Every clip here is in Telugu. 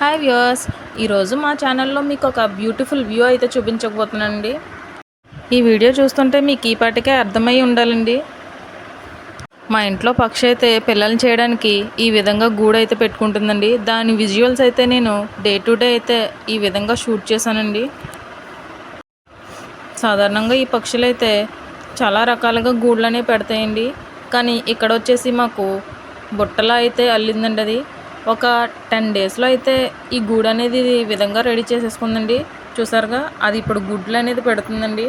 హాయ్ వ్యూవర్స్ ఈరోజు మా ఛానల్లో మీకు ఒక బ్యూటిఫుల్ వ్యూ అయితే చూపించకపోతున్నానండి ఈ వీడియో చూస్తుంటే మీకు ఈ పాటికే అర్థమై ఉండాలండి. మా ఇంట్లో పక్షి అయితే పిల్లల్ని చేయడానికి ఈ విధంగా గూడు అయితే పెట్టుకుంటుందండి. దాని విజువల్స్ అయితే నేను డే టు డే అయితే ఈ విధంగా షూట్ చేశానండి. సాధారణంగా ఈ పక్షులు అయితే చాలా రకాలుగా గూళ్ళనే పెడతాయండి. కానీ ఇక్కడ వచ్చేసి మాకు బుట్టలా అయితే అల్లిందండి అది. ఒక టెన్ డేస్లో అయితే ఈ గూడు అనేది ఈ విధంగా రెడీ చేసేసుకుందండి. చూసారుగా? అది ఇప్పుడు గుడ్లు అనేది పెడుతుందండి.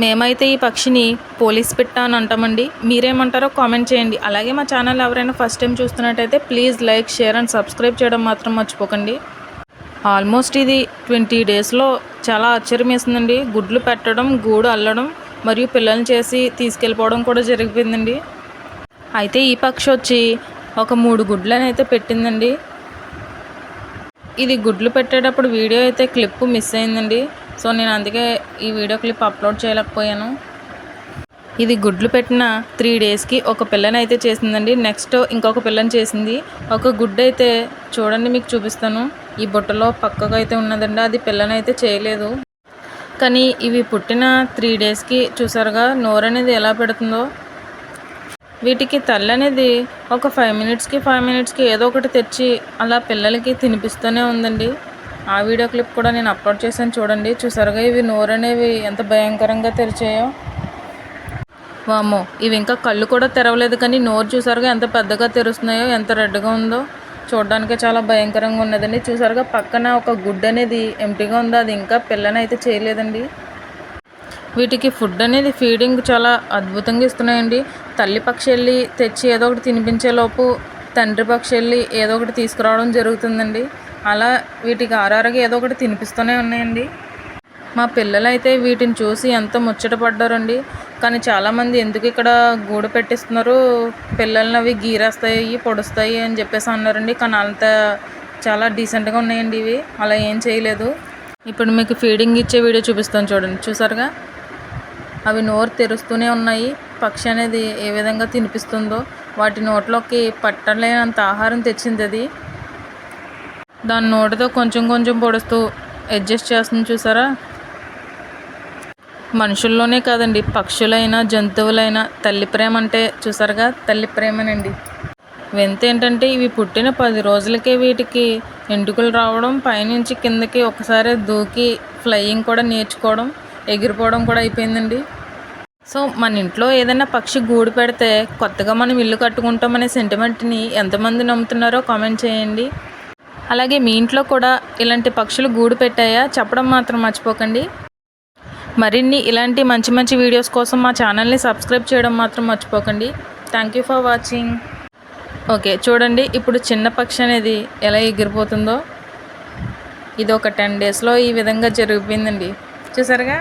మేమైతే ఈ పక్షిని పోలీస్ పిట్ట అని అంటామండి. మీరేమంటారో కామెంట్ చేయండి. అలాగే మా ఛానల్ ఎవరైనా ఫస్ట్ టైం చూస్తున్నట్టయితే please like share and subscribe చేయడం మాత్రం మర్చిపోకండి. ఆల్మోస్ట్ ఇది ట్వంటీ డేస్లో చాలా ఆశ్చర్యం వేసిందండి గుడ్లు పెట్టడం గూడు అల్లడం మరియు పిల్లల్ని చేసి తీసుకెళ్ళిపోవడం కూడా జరిగిపోయిందండి. అయితే ఈ పక్షి వచ్చి ఒక మూడు గుడ్లను అయితే పెట్టిందండి. ఇది గుడ్లు పెట్టేటప్పుడు వీడియో అయితే క్లిప్ మిస్ అయిందండి. సో నేను అందుకే ఈ వీడియో క్లిప్ అప్లోడ్ చేయలేకపోయాను. ఇది గుడ్లు పెట్టిన త్రీ డేస్కి ఒక పిల్లని అయితే చేసిందండి. నెక్స్ట్ ఇంకొక పిల్లని చేసింది. ఒక గుడ్ అయితే చూడండి మీకు చూపిస్తాను. ఈ బుట్టలో పక్కగా అయితే ఉన్నదండి. అది పిల్లని అయితే చేయలేదు. కానీ ఇవి పుట్టిన త్రీ డేస్కి చూసారుగా నోరు అనేది ఎలా పెడుతుందో. వీటికి తల్లి అనేది ఒక ఫైవ్ మినిట్స్కి ఫైవ్ మినిట్స్కి ఏదో ఒకటి తెచ్చి అలా పిల్లలకి తినిపిస్తూనే ఉందండి. ఆ వీడియో క్లిప్ కూడా నేను అప్లోడ్ చేశాను చూడండి. చూసారుగా ఇవి నోరు అనేవి ఎంత భయంకరంగా తెరిచాయో. వామ్మో ఇవి ఇంకా కళ్ళు కూడా తెరవలేదు కానీ నోరు చూసారుగా ఎంత పెద్దగా తెరుస్తున్నాయో ఎంత రెడ్గా ఉందో. చూడడానికి చాలా భయంకరంగా ఉన్నదండి. చూసారుగా పక్కన ఒక గుడ్డ అనేది ఎంటీగా ఉందో? అది ఇంకా పిల్లనైతే చేయలేదండి. వీటికి ఫుడ్ అనేది ఫీడింగ్ చాలా అద్భుతంగా ఇస్తున్నాయండి. తల్లి పక్షి వెళ్ళి తెచ్చి ఏదో ఒకటి తినిపించేలోపు తండ్రి పక్షి వెళ్ళి ఏదో ఒకటి తీసుకురావడం జరుగుతుందండి. అలా వీటికి ఆరారగా ఏదో ఒకటి తినిపిస్తూనే ఉన్నాయండి. మా పిల్లలైతే వీటిని చూసి ఎంత ముచ్చట పడ్డారండి. కానీ చాలామంది ఎందుకు ఇక్కడ గూడు పెట్టిస్తున్నారు? పిల్లల్ని అవి గీరేస్తాయి పొడుస్తాయి అని చెప్పేసి అన్నారండి. కానీ అంత చాలా డీసెంట్గా ఉన్నాయండి ఇవి. అలా ఏం చేయలేదు. ఇప్పుడు మీకు ఫీడింగ్ ఇచ్చే వీడియో చూపిస్తాను చూడండి. చూసారుగా? అవి నోరు తెరుస్తూనే ఉన్నాయి. పక్షి అనేది ఏ విధంగా తినిపిస్తుందో వాటి నోట్లోకి పట్టలేనంత ఆహారం తెచ్చింది అది. దాని నోటితో కొంచెం కొంచెం పొడుస్తూ అడ్జస్ట్ చేస్తుంది చూసారా? మనుషుల్లోనే కాదండి పక్షులైనా జంతువులైనా తల్లి ప్రేమ అంటే చూసారుగా తల్లి ప్రేమనండి. వింత ఏంటంటే ఇవి పుట్టిన పది రోజులకే వీటికి ఎంటుకలు రావడం పైనుంచి కిందకి ఒకసారి దూకి ఫ్లయింగ్ కూడా నేర్చుకోవడం ఎగిరిపోవడం కూడా అయిపోయిందండి. సో మన ఇంట్లో ఏదైనా పక్షి గూడు పెడితే కొత్తగా మనం ఇల్లు కట్టుకుంటామనే సెంటిమెంట్ని ఎంతమంది నమ్ముతున్నారో కామెంట్ చేయండి. అలాగే మీ ఇంట్లో కూడా ఇలాంటి పక్షులు గూడు పెట్టాయా? చెప్పడం మాత్రం మర్చిపోకండి. మరిన్ని ఇలాంటి మంచి మంచి వీడియోస్ కోసం మా ఛానల్ని సబ్స్క్రైబ్ చేయడం మాత్రం మర్చిపోకండి. Thank you for watching okay చూడండి ఇప్పుడు చిన్న పక్షి అనేది ఎలా ఎగిరిపోతుందో. ఇది ఒక టెన్ డేస్లో ఈ విధంగా జరిగిపోయిందండి. చూసారుగా?